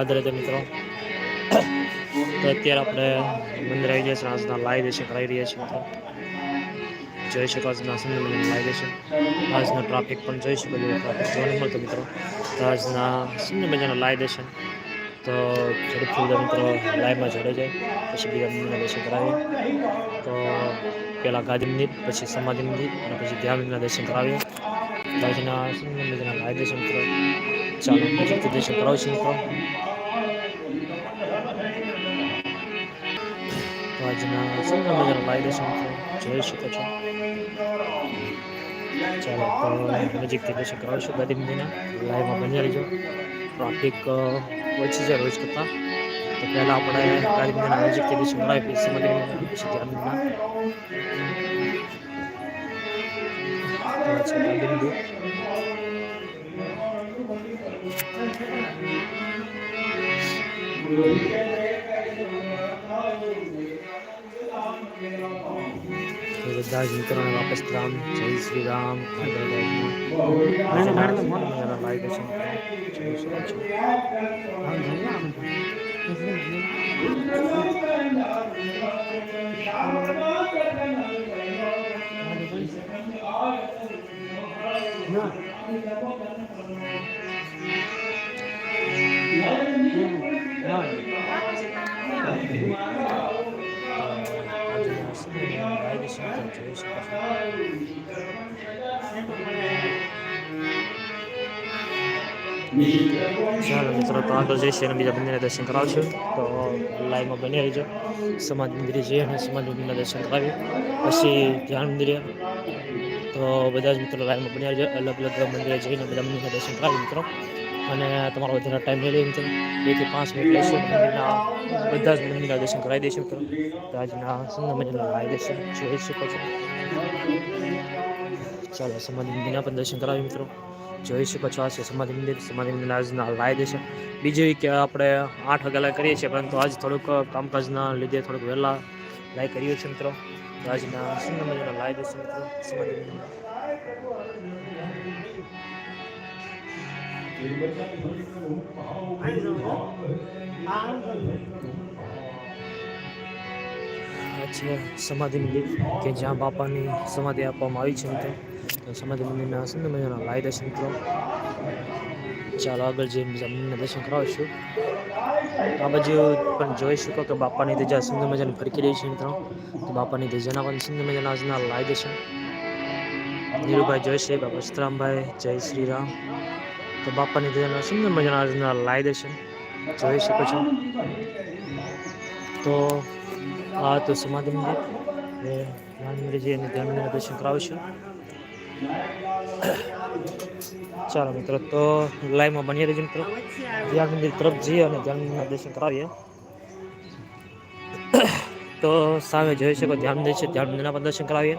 આદરે મિત્રો, તો અત્યારે આપણે મંદિર આવી ગયા છે. આજના લાઈવ દર્શન કરાવી રહ્યા છીએ મિત્રો. જોઈ શકો આજના સુંદર મજાનું લાઈવ દર્શન આજનો ટ્રાફિક પણ જોઈ શકો છો ટ્રાફિક જોવા મળતો મિત્રો. તો આજના સુંદર મજાના લાઈવ દર્શન તો ઝડપથી બધા મિત્રો લાઈવમાં જોડે જાય. પછી બીજા મંદિરના દર્શન કરાવીએ. તો પહેલાં ગાદી મંદિર, પછી સમાધિ મંદિર, અને પછી ધ્યાન મંદિરના દર્શન કરાવીએ. આજના સુંદર મજાના લાઈવ દર્શન મિત્રો. ચાલો નજીકથી દર્શન કરાવશું મિત્રો. આજના સુંદર મજાનો લાઈવ દર્શન મિત્રો, જોઈ શકો છો. ચાલો નજીકથી દર્શન કરાવશું ગાંધી મંદિરના લાઈવમાં બની રહીજો. ટ્રાફિક ઓછી છે રોજ કરતાં. તો પહેલાં આપણે ગાંધી મંદિરના નજીકથી દર્શન કરાવી, પછી મંદિરના પછી ધ્યાન મંદિર તો બધા જ મિત્રોને વાપસ રામ જય શ્રી રામ આગળ લાઈવ દર્શન જોઈ શકો છો આજના સમયમાં લાઈવ દર્શન તમે જોઈ શકો છો ચાલો મિત્રો, તો આગળ જઈશું અને બીજા મંદિરના દર્શન કરાવશું. તો લાઈવમાં બની રહીજો. સમાજ મંદિરે જઈએ અને સમાજ મંદિરના દર્શન કરાવીએ. પછી ધ્યાન મંદિરે તો બધા જ મિત્રો લાઈવમાં બન્યા છે અલગ અલગ મંદિરે જઈને બધા મંદિરના દર્શન કરાવી મિત્રો. અને તમારો વધારે ટાઈમ લઈ લઈએ મિત્રો. બેથી પાંચ મિનિટ લઈશું મંદિરના બધા જ મંદિરના દર્શન કરાવી દઈશું મિત્રો. તો આજના સુંદર મજાના લાવી દઈશું જોઈ શકો છો. ચાલો, સમાધિ મંદિરના પણ દર્શન કરાવી મિત્રો. જોઈ શકો છો આ છે સમાધિ મંદિર. સમાધિ મંદિરના આજના લાવી દેશે બીજું કે આપણે આઠ વાગ્યા લાઈ કરીએ છીએ, પરંતુ આજ થોડુંક કામકાજના લીધે થોડુંક વહેલા લાઈ કરીએ છીએ મિત્રો. આજના સુંદર મજાના લાઈવ દર્શન મિત્રો છે સમાધિ મંદિર કે જ્યાં બાપાની સમાધિ આપવામાં આવી છે મિત્રો સમાધિ મંદિરના સુંદર મજાના લાઈ દર્શન મિત્રો ચાલો આગળ જે બીજા દર્શન દર્શન કરાવીશું. આ બાજુ પણ જોઈ શકો કે બાપાની ધજા સુંદર મજાની ફરકી રહી છે મિત્રો. તો બાપાની ધજાના પણ સુંદર મજાના આજના લાઈ દેશે નીરુભાઈ જોઈશે બાપા સીતરામભાઈ, જય શ્રી રામ તો બાપાની ધજાના સુંદર મજાના આજના લાઈ દેશે જોઈ શકો છો. તો આ તો સમાધિ મંદિર એ રાણી મંદિર જઈ અને ધ્યાન દર્શન કરાવીશું. ચાલો મિત્રો, તો લાઈવમાં બની રહેજો મિત્રો. ધ્યાન મંદિર તરફ જઈએ અને ધ્યાન દર્શન કરાવીએ. તો સામે જોઈ શકો ધ્યાન મંદિર છે, ધ્યાન મંદિરના પણ દર્શન કરાવીએ.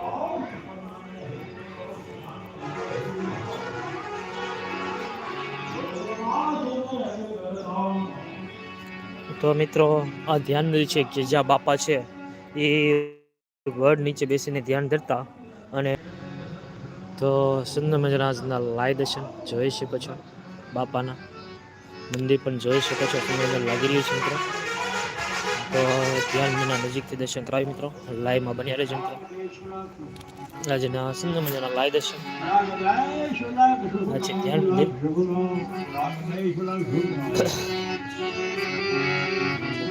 તો મિત્રો, આ ધ્યાન મંદિર છે કે જ્યાં બાપા છે, એ વડ નીચે બેસીને ધ્યાન ધરતા અને તો સુંદર મજાના આજના લાઈ દર્શન જોઈ શકો છો બાપાના. મંદિર પણ જોઈ શકો છો, સુંદર મજાનું લાગી રહ્યું છે મિત્રો. તો ધ્યાન મંદિરના નજીકથી દર્શન કરાવી મિત્રો લાઈવમાં બન્યા રહેજો મિત્રો. આજના સુંદર મજાના લાઈ દર્શન. પછી ધ્યાન મંદિર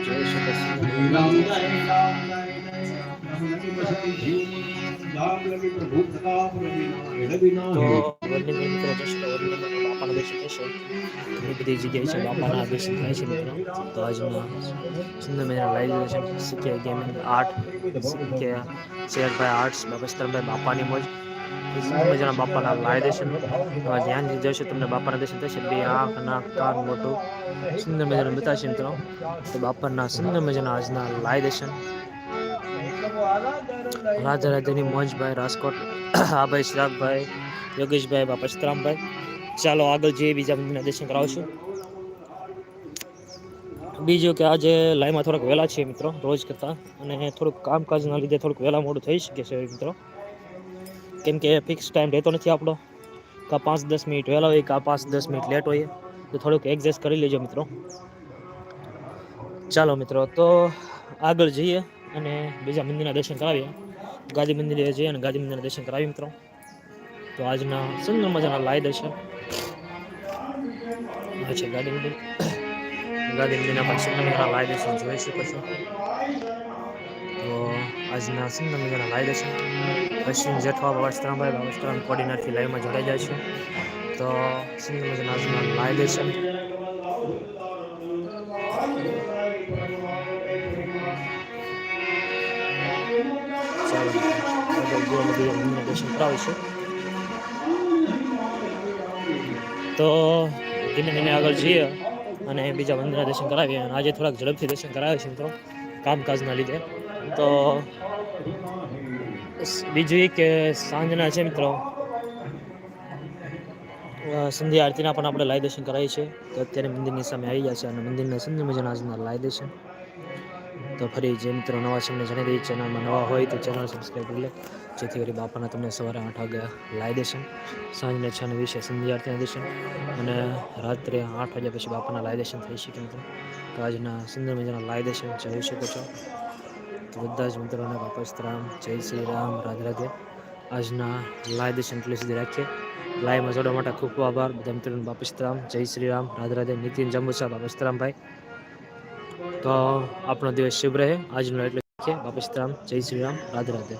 જોઈ શકો છો બાપાના દર્શન થશે ઘણી બધી જગ્યાએ છે બાપાના દર્શન થાય છે મિત્રો તો આજના સુંદર મજાના લાઈવ દર્શન શીખે ગેમિંગ આર્ટ શીખે શેરભાઈ આર્ટ્સ બાબા સ્તરભાઈ બાપાની મોજ સુંદર મજાના બાપાના લાઈ દર્શન ધ્યાન જશે તમને બાપાના દર્શન થશે બે આંખ નાક કાન મોટું સુંદર મજાનું બતાવશે મિત્રો તો બાપાના સુંદર મજાના આજના લાઈ દર્શન રાજા રાજાની મોજભાઈ રાજકોટ હા ભાઈ શ્રાગભાઈ, યોગેશભાઈ, બાપા સીતરામભાઈ. ચાલો આગળ જઈએ, બીજા મંદિરના દર્શન કરાવશું. બીજું કે આજે લાઈવમાં થોડાક વહેલા છીએ મિત્રો, રોજ કરતાં. અને થોડુંક કામકાજના લીધે થોડુંક વહેલા મોડું થઈ શકે છે મિત્રો. કેમ કે ફિક્સ ટાઈમ રહેતો નથી આપણો. કાં પાંચ દસ મિનિટ વહેલા હોય, કાં પાંચ દસ મિનિટ લેટ હોય, તો થોડુંક એડજસ્ટ કરી લેજો મિત્રો. ચાલો મિત્રો, તો આગળ જઈએ. અને બીજા મંદિરના દર્શન કરાવ્યા ગાદી મંદિરે જઈએ અને ગાદી મંદિરના દર્શન કરાવી મિત્રો. તો આજના સુંદર મજાના લાય દર્શન. છે ગાદી મંદિર. ગાદી મંદિરના પણ સુંદર મજાના લાય દર્શન જોઈ શકો છો. તો આજના સુંદર મજાના લાય દર્શન. પશ્ચિમ જેઠવા બાબા સ્ત્રામભાઈ બાબા સ્ત્રામ કોર્ડિનેટથી લાઈવમાં જોડાઈ જાય છે. તો સુંદર મજાના આજના લાય દર્શન. આગળ જો બીજા મંદિરના દર્શન કરાવીશું તો ધીમે ધીમે આગળ જઈએ અને બીજા મંદિરના દર્શન કરાવીએ. અને આજે થોડાક ઝડપથી દર્શન કરાવે છે મિત્રો, કામકાજના લીધે. તો બીજું કે સાંજના છે મિત્રો સંધ્યા આરતીના પણ આપણે લાઈ દર્શન કરાવીએ છીએ. તો અત્યારે મંદિરની સામે આવી ગયા છે અને મંદિરના સંધ્યા મજાના આજના લાઈ દર્શન. તો ફરી જે મિત્રો નવા છે, એમને જણાવી દઈએ ચેનલમાં નવા હોય તો ચેનલ સબસ્ક્રાઈબ કરી લે. જેથી કરી બાપાના તમને સવારે આઠ વાગે લાવી દેશે. સાંજને છ ને વીસે સંધ્યા આરતીના દર્શન અને રાત્રે આઠ વાગ્યા પછી બાપાના લાયદેશન થઈ શકે મિત્રો. તો આજના સુંદર મજાના લાયદેશન દર્શન જોઈ શકો છો તો બધા જ મિત્રોને બાપસ્તરામ જય શ્રી રામ, રાધે રાધે. આજના લાય દર્શન એટલે સુધી રાખીએ. લાઈવમાં જોડવા માટે ખૂબ ખૂબ આભાર. બધા મિત્રોને બાપસ્તરામ જય શ્રી રામ, રાધે રાધે. નીતિન જંબુસા બાપસ્તરામભાઈ તો આપણો દિવસ શુભ રહે. આજનો એટલે વાપસ રામ. જય શ્રી રામ. રાધે રાધે.